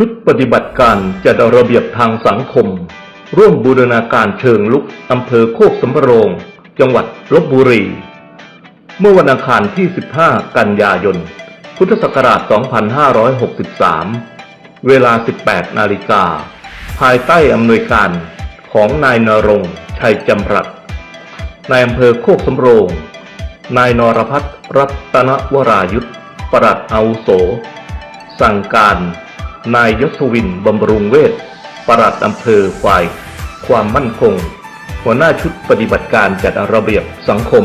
ชุดปฏิบัติการจัดระเบียบทางสังคม ร่วมบูรณาการเชิงลุกอำเภอโคกสำโรง จังหวัดลบบุรี เมื่อวันอังคารที่ 15 กันยายน พุทธศักราช 2563 เวลา 18 นาฬิกา ภายใต้อำนวยการของนายนรงชัยจำรัดนายอำเภอโคกสำโรง นายนรพัฒน์รัตนวรายุทธปลัดอาวุโส สั่งการ นายยศวินบำรุงเวทปลัดอำเภอฝ่าย ความมั่นคง หัวหน้าชุดปฏิบัติการจัดระเบียบสังคม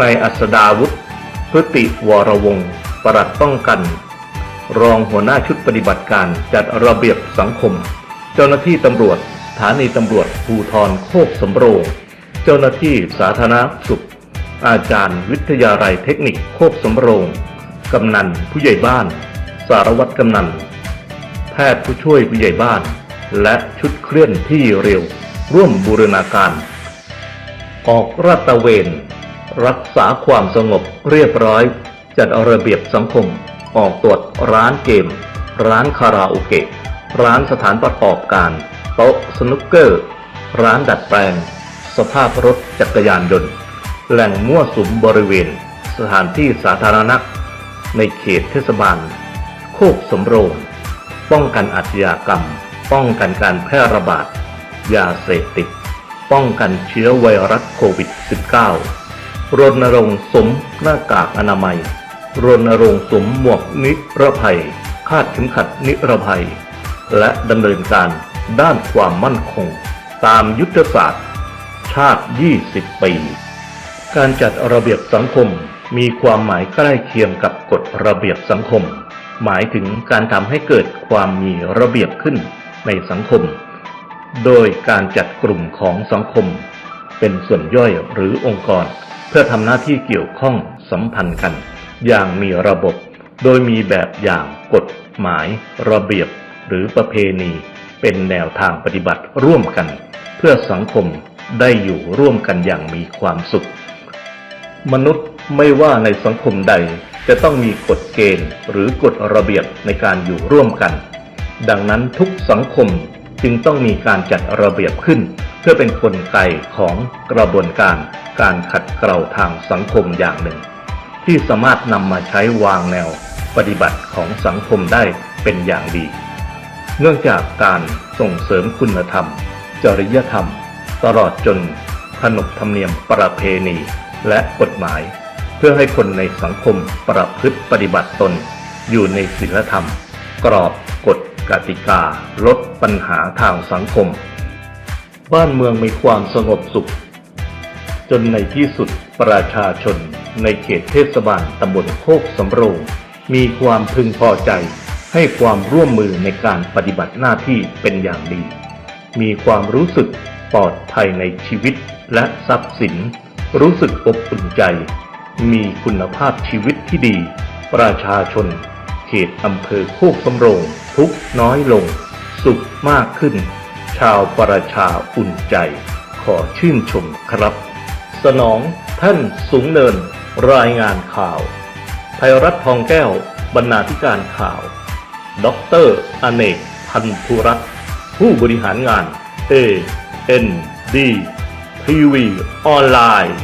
นายอัศดาวุฒิพฤติวรวงศ์ปลัดป้องกัน รองหัวหน้าชุดปฏิบัติการจัดระเบียบสังคม เจ้าหน้าที่ตำรวจสถานีตำรวจภูทรโคกสำโรง เจ้าหน้าที่สาธารณสุข อาจารย์วิทยาลัยเทคนิคโคกสำโรง กำนันผู้ใหญ่บ้าน สารวัตรกำนัน แพทย์ผู้ช่วยผู้ใหญ่บ้าน และชุดเคลื่อนที่เร็ว ร่วมบูรณาการ ออกราตะเวน รักษาความสงบเรียบร้อย จัดระเบียบสังคม ออกตรวจร้านเกม ร้านคาราโอเกะ ร้านสถานประกอบการ โต๊ะสนุกเกอร์ ร้านดัดแปลง สภาพรถจักรยานยนต์ แหล่งมั่วสุมบริเวณ สถานที่สาธารณะในเขตเทศบาล โคกสำโรง ป้องกันอาชญากรรม ป้องกันการแพร่ระบาด ยาเสพติด ป้องกันเชื้อไวรัสโควิด -19 รณรงค์สวมหน้ากากอนามัย รณรงค์สวมหมวกนิรภัย คาดเข็มขัดนิรภัย และดำเนินการด้านความมั่นคง ตามยุทธศาสตร์ ชาติ 20 ปี การจัดระเบียบสังคมมีความหมายใกล้เคียงกับกฎระเบียบสังคม หมายถึงการทำให้เกิดความมีระเบียบขึ้นในสังคม โดยการจัดกลุ่มของสังคม เป็นส่วนย่อยหรือองค์กร เพื่อทำหน้าที่เกี่ยวข้องสัมพันธ์กัน อย่างมีระบบ โดยมีแบบอย่างกฎหมาย ระเบียบ หรือประเพณี เป็นแนวทางปฏิบัติร่วมกัน เพื่อสังคมได้อยู่ร่วมกันอย่างมีความสุข มนุษย์ไม่ว่าในสังคมใด จะต้องมีกฎเกณฑ์หรือกฎระเบียบในการอยู่ร่วมกัน ดังนั้นทุกสังคมจึงต้องมีการจัดระเบียบขึ้น เพื่อเป็นนกลไกของกระบวนการการขัดเกลาทางสังคมอย่างหนึ่ง ที่สามารถนำมาใช้วางแนวปฏิบัติของสังคมได้เป็นอย่างดี เนื่องจากการส่งเสริมคุณธรรม จริยธรรม ตลอดจนขนบธรรมเนียมประเพณีและกฎหมาย พื่อให้คนในสังคมประพฤติปฏิบัติตน อยู่ในศีลธรรม กรอบกฎกติกา ลดปัญหาทางสังคม บ้านเมืองมีความสงบสุข จนในที่สุดประชาชนในเขตเทศบาลตำบลโคกสำโรง มีความพึงพอใจ ให้ความร่วมมือในการปฏิบัติหน้าที่เป็นอย่างดี มีความรู้สึกปลอดภัยในชีวิตและทรัพย์สิน รู้สึกอบอุ่นใจ มีคุณภาพชีวิตที่ดี ประชาชน เขตอำเภอโคกสำโรง ทุกน้อยลง สุขมากขึ้น ชาวประชาอุ่นใจ ขอชื่นชมครับ สนองท่านสูงเนิน รายงานข่าวไทยรัฐทองแก้ว บรรณาธิการข่าวดอกเตอร์อเนกพันธุรัตน์ผู้บริหารงาน A N D ทีวีออนไลน์